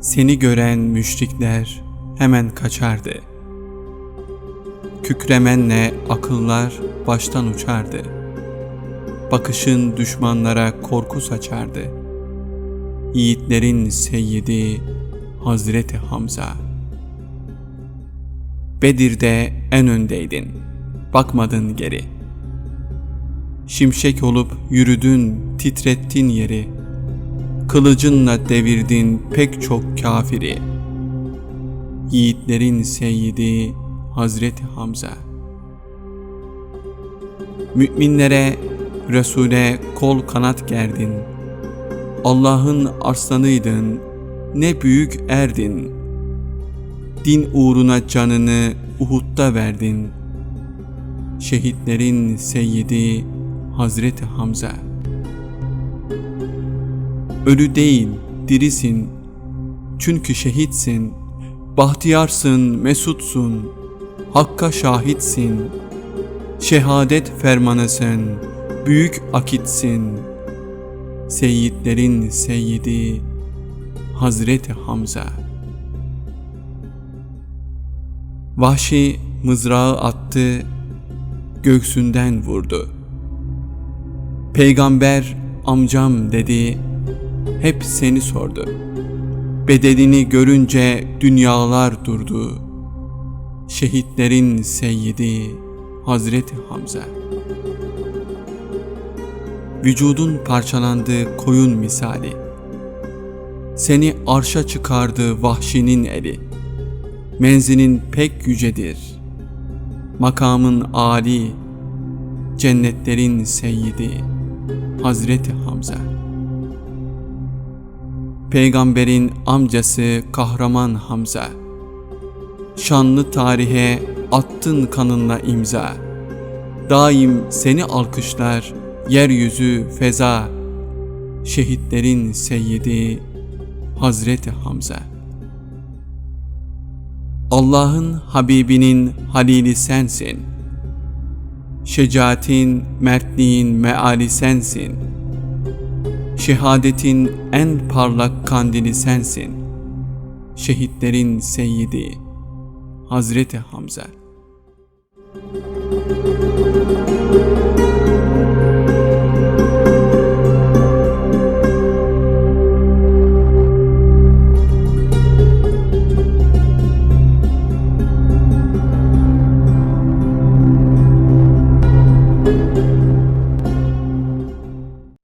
Seni gören müşrikler hemen kaçardı. Kükremenle akıllar baştan uçardı. Bakışın düşmanlara korku saçardı. Yiğitlerin seyyidi Hazreti Hamza. Bedir'de en öndeydin. Bakmadın geri. Şimşek olup yürüdün, titrettin yeri. Kılıcınla devirdin pek çok kafiri. Yiğitlerin seyyidi Hazreti Hamza. Müminlere, Resul'e kol kanat gerdin. Allah'ın arslanıydın, ne büyük erdin. Din uğruna canını Uhud'da verdin. Şehitlerin seyyidi Hazreti Hamza. Ölü değil, dirisin. Çünkü şehitsin. Bahtiyarsın, mesutsun. Hakka şahitsin. Şehadet fermanısın. Büyük akitsin. Seyyidlerin seyyidi Hazreti Hamza. Vahşi mızrağı attı, göğsünden vurdu. Peygamber amcam dedi, hep seni sordu. Bedelini görünce dünyalar durdu. Şehitlerin seyyidi Hazreti Hamza. Vücudun parçalandı koyun misali. Seni arşa çıkardı vahşinin eli. Menzinin pek yücedir. Makamın âli, cennetlerin seyyidi Hazreti Hamza. Peygamberin amcası kahraman Hamza. Şanlı tarihe attın kanınla imza. Daim seni alkışlar yeryüzü feza. Şehitlerin seyyidi Hazreti Hamza. Allah'ın Habibinin halili sensin. Şecaatin, mertliğin meali sensin. Şehadetin en parlak kandili sensin. Şehitlerin seyyidi Hazreti Hamza.